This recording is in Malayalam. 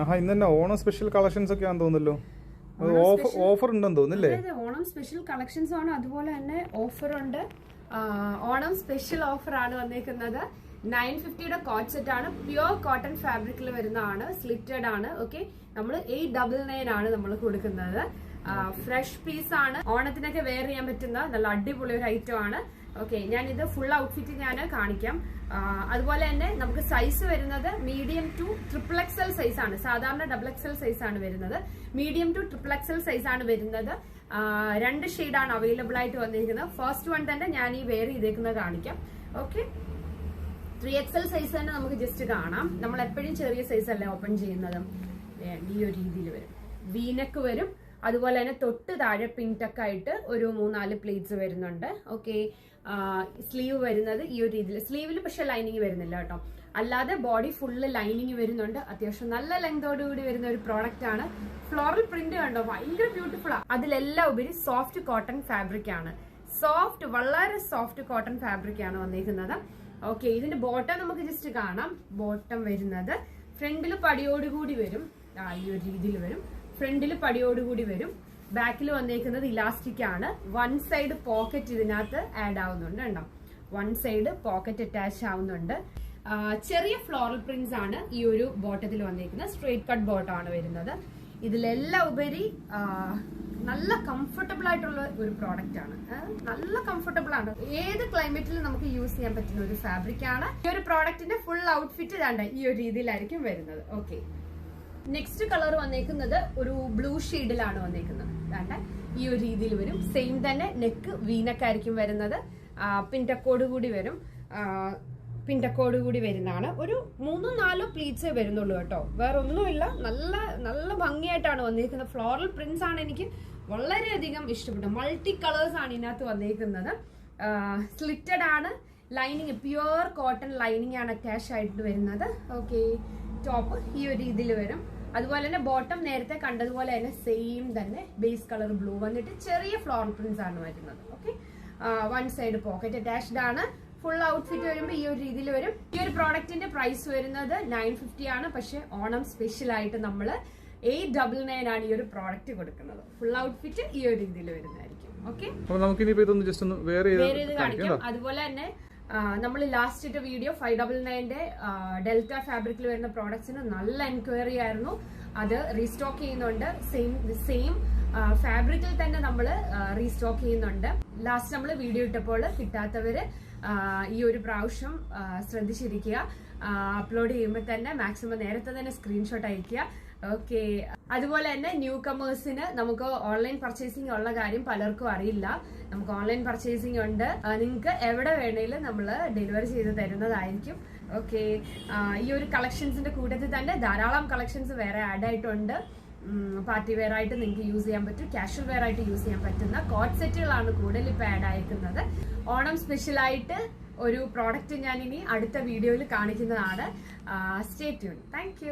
ആഹാ ഇന്ന് തന്നെ ഓണം സ്പെഷ്യൽ കളക്ഷൻസ് ഒക്കെ ആണെന്ന് തോന്നുന്നല്ലോ. ഓഫർ ഓഫർ ഉണ്ടെന്ന് തോന്നുന്നില്ലേ? ഓണം സ്പെഷ്യൽ കളക്ഷൻസ് ആണ്. അതുപോലെ തന്നെ ഓഫർ ഉണ്ട്. ഓണം സ്പെഷ്യൽ ഓഫർ ആണ് വന്നേക്കുന്നത്. നയൻ ഫിഫ്റ്റിയുടെ കോട്ട് സെറ്റ് ആണ് പ്യുവർ കോട്ടൺ ഫാബ്രിക്കിൽ വരുന്നതാണ്. സ്ലിറ്റഡ് ആണ്. ഓക്കെ നമ്മൾ എയ്റ്റ് ഡബിൾ നയൻ ആണ് നമ്മൾ കൊടുക്കുന്നത്. ഫ്രഷ് പീസ് ആണ്. ഓണത്തിനൊക്കെ വെയർ ചെയ്യാൻ പറ്റുന്ന നല്ല അടിപൊളി ഒരു ഐറ്റം ആണ്. ഓക്കെ ഇത് ഫുൾ ഔട്ട്ഫിറ്റ് ഞാൻ കാണിക്കാം. അതുപോലെ തന്നെ നമുക്ക് സൈസ് വരുന്നത് medium to triple XL size ആണ്. സാധാരണ ഡബിൾ എക്സൽ സൈസ് ആണ് വരുന്നത്. Medium to triple XL size ആണ് വരുന്നത്. രണ്ട് ഷെയ്ഡാണ് അവൈലബിൾ ആയിട്ട് വന്നിരിക്കുന്നത്. ഫസ്റ്റ് വൺ തന്നെ ഞാൻ ഈ വെയർ ചെയ്തേക്കുന്നത് കാണിക്കാം. ഓക്കെ ത്രീ എക്സൽ സൈസ് തന്നെ നമുക്ക് ജസ്റ്റ് കാണാം. നമ്മൾ എപ്പോഴും ചെറിയ സൈസ് അല്ലേ ഓപ്പൺ ചെയ്യുന്നത്? ഈ ഒരു രീതിയിൽ വരും. വീനക്ക് വരും. അതുപോലെ തന്നെ തൊട്ട് താഴെ പിൻടക്ക് ആയിട്ട് ഒരു മൂന്നാൽ പ്ലേറ്റ്സ് വരുന്നുണ്ട്. ഓക്കെ. സ്ലീവ് വരുന്നത് ഈ ഒരു രീതിയിൽ. സ്ലീവിൽ പക്ഷെ ലൈനിങ് വരുന്നില്ല കേട്ടോ. അല്ലാതെ ബോഡി ഫുള്ള് ലൈനിങ് വരുന്നുണ്ട്. അത്യാവശ്യം നല്ല ലെങ്തോട് കൂടി വരുന്ന ഒരു പ്രോഡക്റ്റ് ആണ്. ഫ്ലോറൽ പ്രിന്റ് കണ്ടോ? ഭയങ്കര ബ്യൂട്ടിഫുൾ ആണ് അതിലെല്ലാം ഉപരി സോഫ്റ്റ് കോട്ടൺ ഫാബ്രിക് ആണ്. സോഫ്റ്റ് വളരെ സോഫ്റ്റ് കോട്ടൺ ഫാബ്രിക് ആണ് വന്നിരിക്കുന്നത് ഓക്കെ ഇതിന്റെ ബോട്ടം നമുക്ക് ജസ്റ്റ് കാണാം. ബോട്ടം വരുന്നത്. ഫ്രണ്ടിൽ പടിയോടുകൂടി വരും. ഈ ഒരു രീതിയിൽ വരും. ഫ്രണ്ടിൽ പടിയോടുകൂടി വരും. ബാക്കിൽ വന്നേക്കുന്നത് ഇലാസ്റ്റിക് ആണ്. വൺ സൈഡ് പോക്കറ്റ് ഇതിനകത്ത് ആഡ് ആവുന്നുണ്ട് കണ്ടോ? വൺ സൈഡ് പോക്കറ്റ് അറ്റാച്ച് ആവുന്നുണ്ട്. ചെറിയ ഫ്ലോറൽ പ്രിന്റ്സ് ആണ് ഈ ഒരു ബോട്ടത്തിൽ വന്നേക്കുന്നത്. സ്ട്രേറ്റ് കട്ട് ബോട്ടാണ് വരുന്നത്. ഇതിലെല്ലാം ഉപരി നല്ല കംഫർട്ടബിൾ ആയിട്ടുള്ള ഒരു പ്രോഡക്റ്റ് ആണ്. നല്ല കംഫർട്ടബിൾ ആണ്. ഏത് ക്ലൈമറ്റിലും നമുക്ക് യൂസ് ചെയ്യാൻ പറ്റുന്ന ഒരു ഫാബ്രിക് ആണ്. ഈ ഒരു പ്രോഡക്റ്റിന്റെ ഫുൾ ഔട്ട്ഫിറ്റ് ഇതാണ്ട് ഈ ഒരു രീതിയിലായിരിക്കും വരുന്നത്. ഓക്കെ നെക്സ്റ്റ് കളർ വന്നേക്കുന്നത് ഒരു ബ്ലൂ ഷെയ്ഡിലാണ് വന്നേക്കുന്നത്. വേണ്ട ഈ ഒരു രീതിയിൽ വരും. സെയിം തന്നെ നെക്ക് വീനക്കായിരിക്കും വരുന്നത്. പിന്റക്കോട് കൂടി വരും. പിന്റക്കോട് കൂടി വരുന്നതാണ്. ഒരു മൂന്നോ നാലോ പ്ലീറ്റ്സേ വരുന്നുള്ളൂ കേട്ടോ. വേറെ ഒന്നുമില്ല. നല്ല നല്ല ഭംഗിയായിട്ടാണ് വന്നിരിക്കുന്നത് ഫ്ലോറൽ പ്രിന്റ്സ് ആണ് എനിക്ക് വളരെയധികം ഇഷ്ടപ്പെട്ടു മൾട്ടി കളേഴ്സ് ആണ് ഇതിനകത്ത് വന്നിരിക്കുന്നത് സ്ലിറ്റഡ് ആണ്. ലൈനിങ് പ്യുവർ കോട്ടൺ ലൈനിങ് ആണ് അറ്റാച്ച് ആയിട്ട് വരുന്നത്. ഓക്കെ ടോപ്പ് ഈ ഒരു രീതിയിൽ വരും. അതുപോലെ തന്നെ ബോട്ടം നേരത്തെ കണ്ടതുപോലെ തന്നെ സെയിം തന്നെ ബേസ് കളർ ബ്ലൂ വന്നിട്ട് ചെറിയ ഫ്ലോർ പ്രിന്റ്സ് ആണ് വരുന്നത്. Okay one side pocket attached ആണ്. ഫുൾ ഔട്ട്ഫിറ്റ് വരുമ്പോൾ ഈ ഒരു രീതിയിൽ വരും. ഈ ഒരു പ്രോഡക്റ്റിന്റെ പ്രൈസ് വരുന്നത് നയൻ ഫിഫ്റ്റി ആണ്. പക്ഷെ ഓണം സ്പെഷ്യൽ ആയിട്ട് നമ്മൾ എയ്റ്റ് ഡബിൾ നയൻ ആണ് ഈ ഒരു പ്രോഡക്റ്റ് കൊടുക്കുന്നത്. ഫുൾ ഔട്ട്ഫിറ്റ് ഈ ഒരു രീതിയിൽ വരുന്നതായിരിക്കും. ഓക്കെ നമുക്ക് ഇതൊന്ന് ജസ്റ്റ് ഒന്ന് വേറെ കാണിക്കാം അതുപോലെ തന്നെ നമ്മൾ ലാസ്റ്റ് ഇട്ട വീഡിയോ ഫൈവ് ഡബിൾ നയന്റെ ഡെൽറ്റ ഫാബ്രിക്കിൽ വരുന്ന പ്രോഡക്ട്സിന് നല്ല എൻക്വയറി ആയിരുന്നു. അത് റീസ്റ്റോക്ക് ചെയ്യുന്നുണ്ട്. സെയിം സെയിം ഫാബ്രിക്കിൽ തന്നെ നമ്മൾ റീസ്റ്റോക്ക് ചെയ്യുന്നുണ്ട്. ലാസ്റ്റ് നമ്മൾ വീഡിയോ ഇട്ടപ്പോൾ കിട്ടാത്തവര് ഈ ഒരു പ്രാവശ്യം ശ്രദ്ധിച്ചിരിക്കുക. അപ്ലോഡ് ചെയ്യുമ്പോൾ തന്നെ മാക്സിമം നേരത്തെ തന്നെ സ്ക്രീൻഷോട്ട് അയക്കുക. ഓക്കെ അതുപോലെ തന്നെ ന്യൂ കമേഴ്സിന് നമുക്ക് ഓൺലൈൻ പർച്ചേസിംഗ് ഉള്ള കാര്യം പലർക്കും അറിയില്ല. നമുക്ക് ഓൺലൈൻ പർച്ചേസിംഗ് ഉണ്ട്. നിങ്ങൾക്ക് എവിടെ വേണേലും നമ്മൾ ഡെലിവറി ചെയ്ത് തരുന്നതായിരിക്കും. ഓക്കെ ഈ ഒരു കളക്ഷൻസിന്റെ കൂട്ടത്തിൽ തന്നെ ധാരാളം കളക്ഷൻസ് വേറെ ആഡ് ആയിട്ടുണ്ട്. പാർട്ടി വെയർ ആയിട്ട് നിങ്ങൾക്ക് യൂസ് ചെയ്യാൻ പറ്റും. കാഷ്വൽ വെയർ ആയിട്ട് യൂസ് ചെയ്യാൻ പറ്റുന്ന കോട്ട് സെറ്റുകളാണ് കൂടുതൽ ഇപ്പൊ ആഡ് ആയിരിക്കുന്നത് ഓണം സ്പെഷ്യൽ ആയിട്ട് ഒരു പ്രോഡക്റ്റ് ഞാൻ ഇനി അടുത്ത വീഡിയോയിൽ കാണിക്കുന്നതാണ്. Stay tune thank